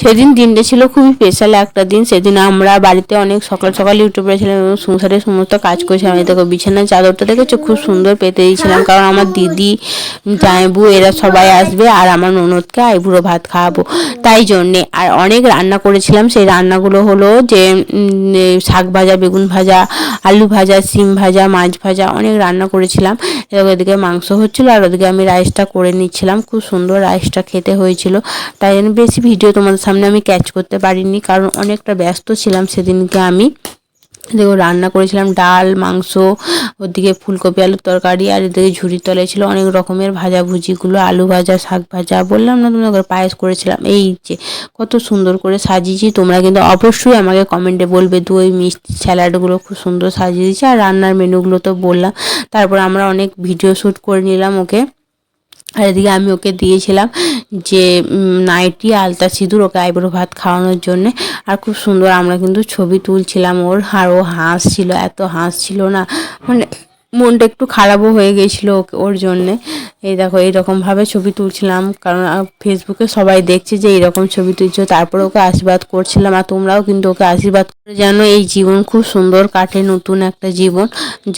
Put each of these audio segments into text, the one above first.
সেদিন দিনটা ছিল খুবই স্পেশাল একটা দিন। সেদিন আমরা বাড়িতে অনেক সকাল সকাল উঠে পড়েছিলাম এবং সংসারের সমস্ত কাজ করেছিলাম। এই দেখো বিছানার চাদরটা দেখেছ? খুব সুন্দর পেতে দিয়েছিলাম। কারণ আমার দিদি, জামাইবু, এরা সবাই আসবে আর আমার ননদকে আইবুড়ো ভাত খাওয়াবো। তাই জন্যে আর অনেক রান্না করেছিলাম। সেই রান্নাগুলো হলো যে শাক ভাজা, বেগুন ভাজা, আলু ভাজা, সিম ভাজা, মাছ ভাজা অনেক রান্না করেছিলাম। এবার ওদিকে মাংস হচ্ছিল, আর ওদিকে আমি রাইসটা করে নিচ্ছিলাম। খুব সুন্দর রাইসটা খেতে হয়েছিল। তাই জন্য বেশি ভিডিও তোমাদের সামনে আমি ক্যাচ করতে পারিনি, কারণ অনেকটা ব্যস্ত ছিলাম সেদিনকে আমি। দেখো রান্না করেছিলাম ডাল, মাংস, ওদিকে ফুলকপি, আলুর তরকারি আর এদিকে ঝুড়ির তলায় ছিল অনেক রকমের ভাজা ভুজিগুলো আলু ভাজা, শাক ভাজা। বললাম না তোমাদের পায়েস করেছিলাম। এই যে কত সুন্দর করে সাজিয়েছি। তোমরা কিন্তু অবশ্যই আমাকে কমেন্টে বলবে, দই, মিষ্টি, স্যালাডগুলো খুব সুন্দর সাজিয়ে দিয়েছি আর রান্নার মেনুগুলো তো বললাম। তারপর আমরা অনেক ভিডিও শ্যুট করে নিলাম ওকে। আর এদিকে আমি ওকে দিয়েছিলাম যে নাইটি, আলতা, সিঁদুর, ওকে আইব্রো ভাত খাওয়ানোর জন্য। আর খুব সুন্দর আমরা কিন্তু ছবি তুলছিলাম ওর, আর ও হাঁস ছিল এত হাঁস ছিল না। মানে মনটা একটু খারাপও হয়ে গেছিল ওর জন্যে। এই দেখো, এইরকমভাবে ছবি তুলছিলাম, কারণ ফেসবুকে সবাই দেখছে যে এইরকম ছবি তুলছো, তারপরে ওকে আশীর্বাদ করছিলাম, আর তোমরাও কিন্তু ওকে আশীর্বাদ করে যেন এই জীবন খুব সুন্দর কাটে, নতুন একটা জীবন।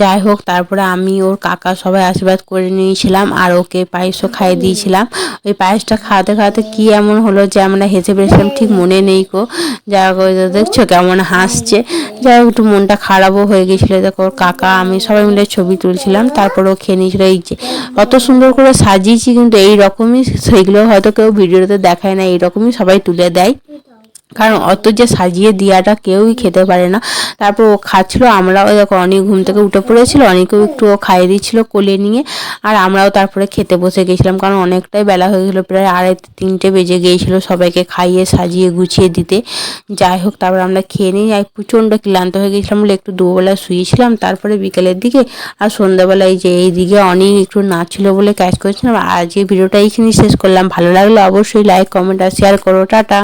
যাই হোক, তারপরে আমি ওর কাকা সবাই আশীর্বাদ করে নিয়েছিলাম, আর ওকে পায়েসও খাইয়ে দিয়েছিলাম। ওই পায়েসটা খাওয়াতে খাওয়াতে কি এমন হলো যে আমরা হেসে পেরেছিলাম ঠিক মনে নেই কো যা দেখছ কেমন হাসছে। যাই হোক, একটু মনটা খারাপও হয়ে গেছিল দেখো, কাকা, আমি সবাই মিলে ছবি তুলছিলাম, তারপর ও খেয়ে নিয়েছিল এই যে অত সুন্দর করে সাজিয়েছি, কিন্তু এই রকমই সেগুলো হয়তো কেউ ভিডিওতে দেখায় না, এইরকমই সবাই তুলে দেয়। কারণ অত যে সাজিয়ে দেওয়াটা কেউই খেতে পারে না। তারপর ও খাচ্ছিল, আমরাও দেখো অনেক ঘুম থেকে উঠে পড়েছিল, অনেকেও একটু ও খাইয়ে দিচ্ছিল কোলে নিয়ে, আর আমরাও তারপরে খেতে বসে গেছিলাম, কারণ অনেকটাই বেলা হয়ে গেছিল প্রায় আড়াই তিনটে বেজে গিয়েছিল সবাইকে খাইয়ে, সাজিয়ে, গুছিয়ে দিতে। যাই হোক, তারপর আমরা খেয়ে নিই আর প্রচণ্ড ক্লান্ত হয়ে গেছিলাম বলে একটু দুবেলা শুয়েছিলাম, তারপরে বিকেলের দিকে আর সন্ধ্যাবেলা এই যে এই দিকে অনেক একটু নাচছিল বলে ক্যাচ করেছিলাম। আর আজকে ভিডিওটা এইখানেই শেষ করলাম। ভালো লাগলে অবশ্যই লাইক কমেন্ট আর শেয়ার করো। টাটা।